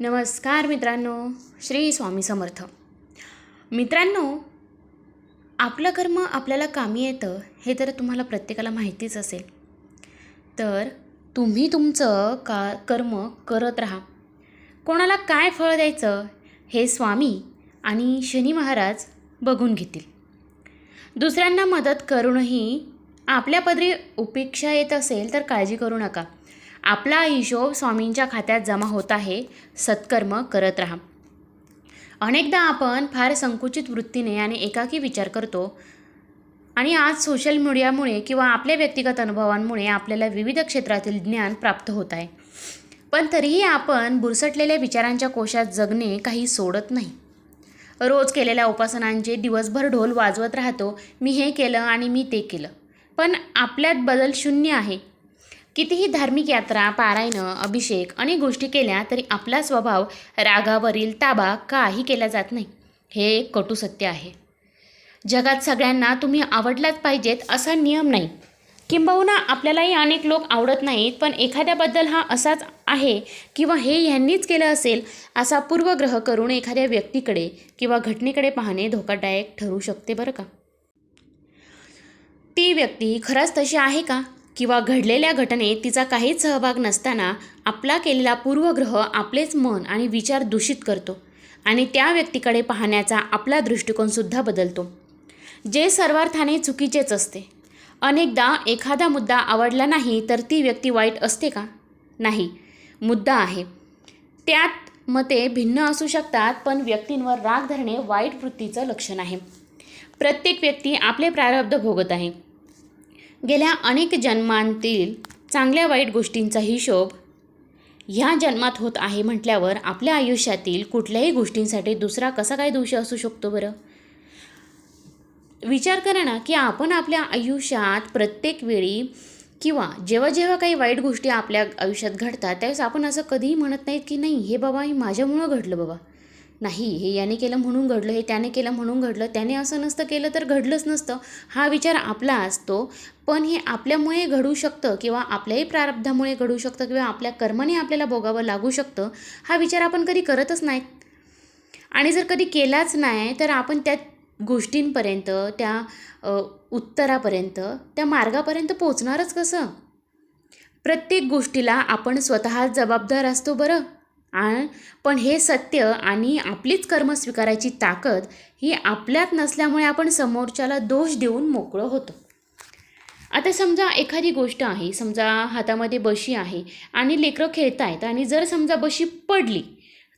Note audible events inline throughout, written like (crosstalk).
नमस्कार मित्रांनो श्री स्वामी समर्थ. मित्रांनो आपलं कर्म आपल्याला कामी येतं हे तर तुम्हाला प्रत्येकाला माहितीच असेल. तर तुम्ही तुमचं का कर्म करत राहा. कोणाला काय फळ द्यायचं हे स्वामी आणि शनी महाराज बघून घेतील. दुसऱ्यांना मदत करूनही आपल्या पदरी उपेक्षा येत असेल तर काळजी करू नका. आपला हिशोब स्वामींच्या खात्यात जमा होत आहे. सत्कर्म करत राहा. अनेकदा आपण फार संकुचित वृत्तीने आणि एकाकी विचार करतो आणि आज सोशल मीडियामुळे किंवा आपल्या व्यक्तिगत अनुभवांमुळे आपल्याला विविध क्षेत्रातील ज्ञान प्राप्त होत आहे. पण तरीही आपण बुरसटलेल्या विचारांच्या कोशात जगणे काही सोडत नाही. रोज केलेल्या उपासनांचे दिवसभर ढोल वाजवत राहतो. मी हे केलं आणि मी ते केलं. पण आपल्यात बदल शून्य आहे. कितीही धार्मिक यात्रा पारायणं अभिषेक अनेक गोष्टी केल्या तरी आपला स्वभाव रागावरील ताबा काही केला जात नाही. हे एक कटू सत्य आहे. जगात सगळ्यांना तुम्ही आवडलाच पाहिजेत असा नियम नाही. किंबहुना आपल्यालाही अनेक लोक आवडत नाहीत पण एखाद्याबद्दल हा असाच आहे किंवा हे ह्यांनीच केलं असेल असा पूर्वग्रह करून एखाद्या व्यक्तीकडे किंवा घटनेकडे पाहणे धोकादायक ठरू शकते बरं का? ती व्यक्ती खरंच तशी आहे का? किंवा घडलेल्या घटनेत तिचा काहीच सहभाग नसताना आपला केलेला पूर्वग्रह आपलेच मन आणि विचार दूषित करतो आणि त्या व्यक्तीकडे पाहण्याचा आपला दृष्टिकोनसुद्धा बदलतो. जे सर्वार्थाने चुकीचेच असते. अनेकदा एखादा मुद्दा आवडला नाही तर ती व्यक्ती वाईट असते का? नाही. मुद्दा आहे. त्यात मते भिन्न असू शकतात पण व्यक्तींवर राग धरणे वाईट वृत्तीचं लक्षण आहे. प्रत्येक व्यक्ती आपले प्रारब्ध भोगत आहे. गेल्या अनेक जन्मांतील चांगल्या वाईट गोष्टींचा हिशोब ह्या जन्मात होत आहे म्हटल्यावर आपल्या आयुष्यातील कुठल्याही गोष्टींसाठी दुसरा कसा काय दोष असू शकतो बरं? विचार करा ना की आपण आपल्या आयुष्यात प्रत्येक वेळी किंवा जेव्हा जेव्हा काही वाईट गोष्टी आपल्या आयुष्यात घडतात त्यावेळेस आपण असं कधीही म्हणत नाहीत की नाही हे बाबा हे माझ्यामुळं घडलं बाबा. नाही हे याने केलं म्हणून घडलं हे त्याने केलं म्हणून घडलं त्याने असं नसतं केलं तर घडलंच नसतं. हा विचार आपला असतो. पण हे आपल्यामुळे घडू शकतं किंवा आपल्याही प्रारब्धामुळे घडू शकतं किंवा आपल्या कर्माने आपल्याला भोगावं लागू शकतं हा विचार आपण कधी करतच नाहीत आणि जर कधी केलाच नाही तर आपण त्या गोष्टींपर्यंत त्या उत्तरापर्यंत त्या मार्गापर्यंत पोचणारच कसं? प्रत्येक गोष्टीला आपण स्वतः जबाबदार असतो बरं. आ पण हे सत्य आणि आपलीच कर्म स्वीकारायची ताकद ही आपल्यात नसल्यामुळे आपण समोरच्याला दोष देऊन मोकळं होतो. आता समजा एखादी गोष्ट आहे समजा हातामध्ये बशी आहे आणि लेकरं खेळत आहेत आणि जर समजा बशी पडली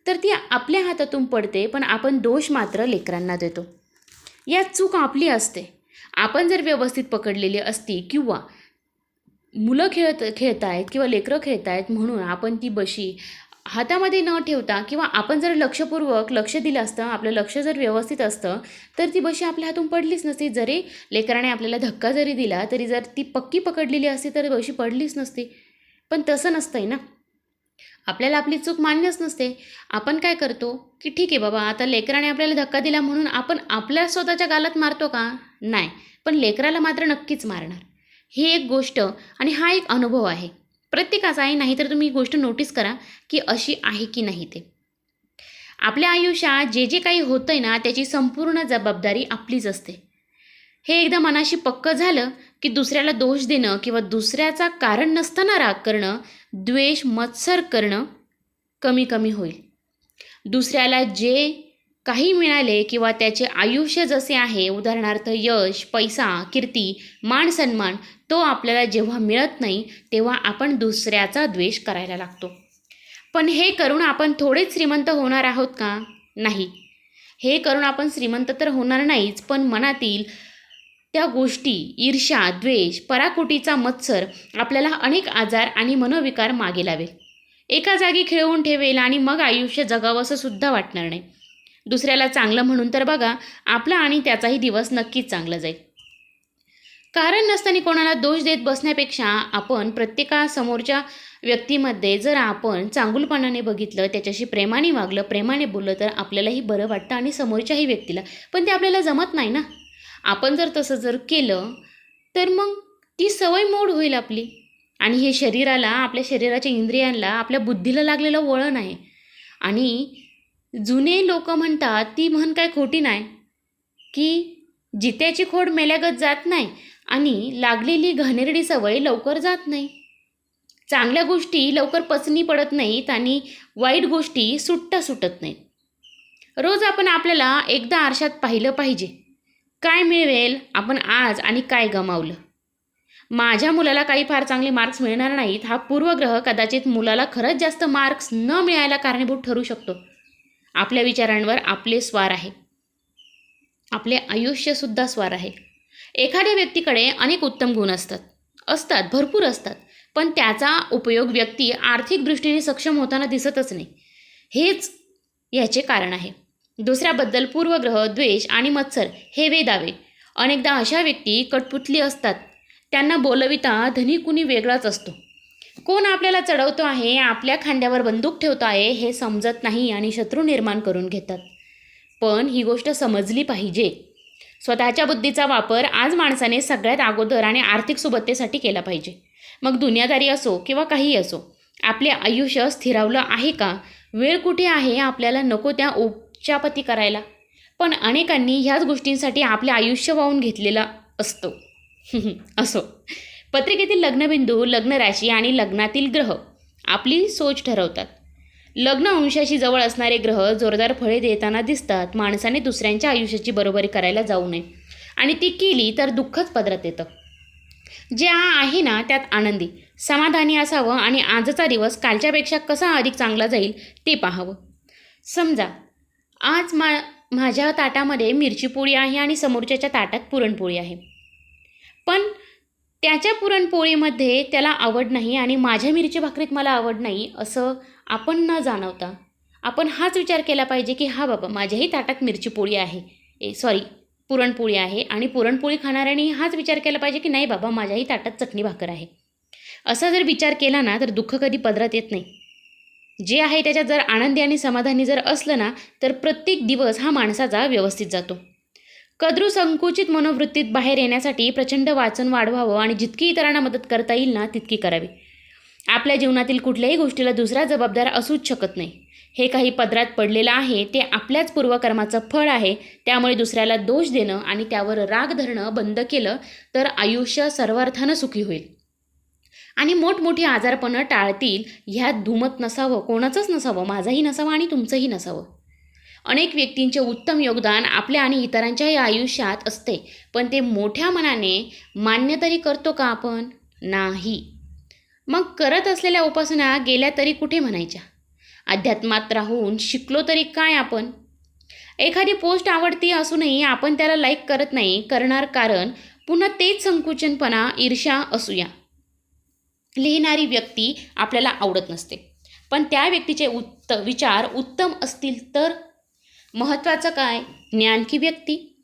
तर ती आपल्या हातातून पडते पण आपण दोष मात्र लेकरांना देतो. यात चूक आपली असते. आपण जर व्यवस्थित पकडलेली असती किंवा मुलं खेळत खेळत आहेत किंवा लेकरं खेळत आहेत म्हणून आपण ती बशी हातामध्ये न ठेवता किंवा आपण जर लक्षपूर्वक लक्ष दिलं असतं आपलं लक्ष जर व्यवस्थित असतं तर ती बशी आपल्या हातून पडलीच नसती. जरी लेकराने आपल्याला धक्का जरी दिला तरी जर ती पक्की पकडलेली असती तर बशी पडलीच नसती. पण तसं नसतंय ना. आपल्याला आपली चूक मान्यच नसते. आपण काय करतो की ठीक आहे बाबा आता लेकराने आपल्याला धक्का दिला म्हणून आपण आपल्या स्वतःच्या गालात मारतो का? नाही. पण लेकराला मात्र नक्कीच मारणार. ही एक गोष्ट आणि हा एक अनुभव आहे. प्रत्येकाचा आहे नाहीतर तुम्ही ही गोष्ट नोटीस करा की अशी आहे की नाही ते. आपल्या आयुष्यात जे जे काही होतं आहे ना त्याची संपूर्ण जबाबदारी आपलीच असते. हे एकदा मनाशी पक्क झालं की दुसऱ्याला दोष देणं किंवा दुसऱ्याचा कारण नसताना राग करणं द्वेष मत्सर करणं कमी कमी होईल. दुसऱ्याला जे काही मिळाले किंवा त्याचे आयुष्य जसे आहे उदाहरणार्थ यश पैसा कीर्ती मान सन्मान तो आपल्याला जेव्हा मिळत नाही तेव्हा आपण दुसऱ्याचा द्वेष करायला लागतो. पण हे करून आपण थोडेच श्रीमंत होणार आहोत का? नाही. हे करून आपण श्रीमंत तर होणार नाहीच पण मनातील त्या गोष्टी ईर्ष्या द्वेष पराकुटीचा मत्सर आपल्याला अनेक आजार आणि मनोविकार मागे लावेल. एका जागी खेळवून ठेवेल आणि मग आयुष्य जगावंसं सुद्धा वाटणार नाही. दुसऱ्याला चांगलं म्हणून तर बघा आपला आणि त्याचाही दिवस नक्कीच चांगला जाईल. कारण नसताना कोणाला दोष देत बसण्यापेक्षा आपण प्रत्येकासमोरच्या व्यक्तीमध्ये जर आपण चांगुलपणाने बघितलं त्याच्याशी प्रेमाने वागलं प्रेमाने बोललं तर आपल्यालाही बरं वाटतं आणि समोरच्याही व्यक्तीला. पण ते आपल्याला जमत नाही ना. आपण जर तसं जर केलं तर मग ती सवय मोड होईल आपली. आणि हे शरीराला आपल्या शरीराच्या इंद्रियांना आपल्या बुद्धीला लागलेलं वळण आहे. आणि जुने लोक म्हणतात ती म्हण काय खोटी नाही. की जित्याची खोड मेल्यागत जात नाही आणि लागलेली घाणेरडी सवय लवकर जात नाही. चांगल्या गोष्टी लवकर पचनी पडत नाहीत आणि वाईट गोष्टी सुट्टा सुटत नाहीत. रोज आपण आपल्याला एकदा आरशात पाहिलं पाहिजे. काय मिळवेल आपण आज आणि काय गमावलं? माझ्या मुलाला काही फार चांगले मार्क्स मिळणार नाहीत. हा पूर्वग्रह कदाचित मुलाला खरंच जास्त मार्क्स न मिळायला कारणीभूत ठरू शकतो. आपल्या विचारांवर आपले स्वार आहे. आपले आयुष्यसुद्धा स्वार आहे. एखाद्या व्यक्तीकडे अनेक उत्तम गुण असतात. असतात भरपूर असतात. पण त्याचा उपयोग व्यक्ती आर्थिक दृष्टीने सक्षम होताना दिसतच नाही. हेच याचे कारण आहे. दुसऱ्याबद्दल पूर्वग्रह द्वेष आणि मत्सर हे वेदावे अनेकदा अशा व्यक्ती कटपुतली असतात. त्यांना बोलविता धनी कुणी वेगळाच असतो. कोण आपल्याला चढवतो आहे आपल्या खांद्यावर बंदूक ठेवतो आहे हे समजत नाही आणि शत्रू निर्माण करून घेतात. पण ही गोष्ट समजली पाहिजे. स्वतःच्या बुद्धीचा वापर आज माणसाने सगळ्यात अगोदर आणि आर्थिक सुबत्तेसाठी केला पाहिजे. मग दुनियादारी असो किंवा काही असो आपले आयुष्य स्थिरावलं आहे का? वेळ कुठे आहे आपल्याला नको त्या उपचापती करायला? पण अनेकांनी ह्याच गोष्टींसाठी आपले आयुष्य वाहून घेतलेलं असतो. (laughs) असो. पत्रिकेतील लग्नबिंदू लग्न राशी आणि लग्नातील ग्रह आपली सोच ठरवतात. लग्न अंशाशी जवळ असणारे ग्रह जोरदार फळे देताना दिसतात माणसाने दुसऱ्यांच्या आयुष्याची बरोबरी करायला जाऊ नये. आणि ती केली तर दुःखच पदरात येतं. जे आहे ना त्यात आनंदी समाधानी असावं आणि आजचा दिवस कालच्यापेक्षा कसा अधिक चांगला जाईल ते पाहावं. समजा आज मा माझ्या ताटामध्ये मिरची पोळी आहे आणि समोरच्याच्या ताटात पुरणपोळी आहे. पण त्याच्या पुरणपोळीमध्ये त्याला आवड नाही आणि माझ्या मिरची भाकरीत मला आवड नाही असं आपण न जाणवता आपण हाच विचार केला पाहिजे की हा बाबा माझ्याही ताटात मिरची पोळी आहे. ए सॉरी पुरणपोळी आहे आणि पुरणपोळी खाणाऱ्याने हाच विचार केला पाहिजे की नाही बाबा माझ्याही ताटात चटणी भाकर आहे. असा जर विचार केला ना तर दुःख कधी पदरात येत नाही. जे आहे त्याच्यात जर आनंदी आणि समाधानी जर असलं ना तर प्रत्येक दिवस हा माणसाचा व्यवस्थित जातो. कद्रू संकुचित मनोवृत्तीत बाहेर येण्यासाठी प्रचंड वाचन वाढवावं आणि जितकी इतरांना मदत करता येईल ना तितकी करावी. आपल्या जीवनातील कुठल्याही गोष्टीला दुसरा जबाबदार असूच शकत नाही. हे काही पदरात पडलेलं आहे ते आपल्याच पूर्वकर्माचं फळ आहे त्यामुळे दुसऱ्याला दोष देणं आणि त्यावर राग धरणं बंद केलं तर आयुष्य सर्वार्थानं सुखी होईल. आणि मोठमोठी आजारपणं टाळतील ह्यात धुमत नसावं कोणाचंच नसावं माझंही नसावं आणि तुमचंही नसावं. अनेक व्यक्तींचे उत्तम योगदान आपल्या आणि इतरांच्याही आयुष्यात असते. पण ते मोठ्या मनाने मान्य तरी करतो का आपण? नाही. मग करत असलेल्या उपासना गेल्या तरी कुठे म्हणायच्या? अध्यात्मात राहून शिकलो तरी काय आपण? एखादी पोस्ट आवडती असूनही आपण त्याला लाईक करत नाही करणार कारण पुन्हा तेच संकुचनपणा ईर्ष्या असूया. लिहिणारी व्यक्ती आपल्याला आवडत नसते. पण त्या व्यक्तीचे उत्त विचार उत्तम असतील तर? महत्त्वाचं काय? ज्ञान की व्यक्ती.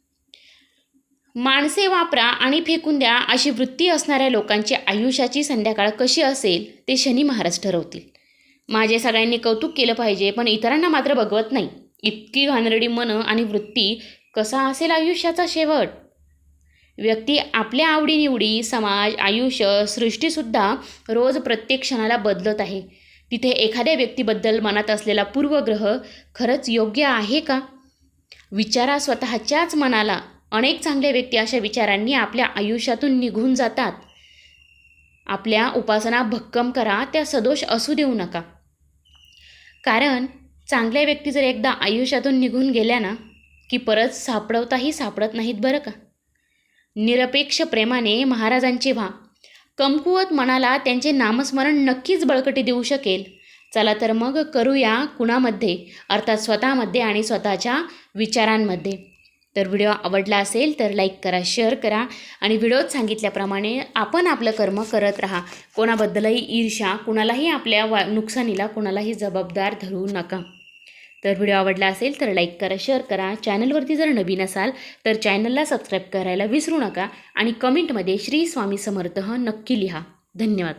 माणसे वापरा आणि फेकून द्या अशी वृत्ती असणाऱ्या लोकांची आयुष्याची संध्याकाळ कशी असेल ते शनी महाराज ठरवतील. माझे सगळ्यांनी कौतुक केलं पाहिजे पण इतरांना मात्र बघवत नाही. इतकी घाणेरडी मनं आणि वृत्ती कसा असेल आयुष्याचा शेवट? व्यक्ती आपल्या आवडीनिवडी समाज आयुष्य सृष्टीसुद्धा रोज प्रत्येक क्षणाला बदलत आहे. तिथे एखाद्या व्यक्तीबद्दल मनात असलेला पूर्वग्रह खरंच योग्य आहे का? विचारा स्वतःच्याच मनाला. अनेक चांगल्या व्यक्ती अशा विचारांनी आपल्या आयुष्यातून निघून जातात. आपल्या उपासना भक्कम करा त्या सदोष असू देऊ नका. कारण चांगल्या व्यक्ती जर एकदा आयुष्यातून निघून गेल्या ना की परत सापडवताही सापडत नाहीत बरं का? निरपेक्ष प्रेमाने महाराजांची व्हा. कमकुवत मनाला त्यांचे नामस्मरण नक्कीच बळकटी देऊ शकेल. चला तर मग करूया कुणामध्ये? अर्थात स्वतःमध्ये आणि स्वतःच्या विचारांमध्ये. तर व्हिडिओ आवडला असेल तर लाईक करा शेअर करा आणि व्हिडिओत सांगितल्याप्रमाणे आपण आपलं कर्म करत राहा. कोणाबद्दलही ईर्ष्या कुणालाही आपल्या वा नुकसानीला कुणालाही जबाबदार धरू नका. तर व्हिडिओ आवडला असेल तर लाईक करा शेअर करा. चॅनलवरती जर नवीन असाल तर चॅनलला सबस्क्राईब करायला विसरू नका आणि कमेंटमध्ये श्री स्वामी समर्थ नक्की लिहा. धन्यवाद.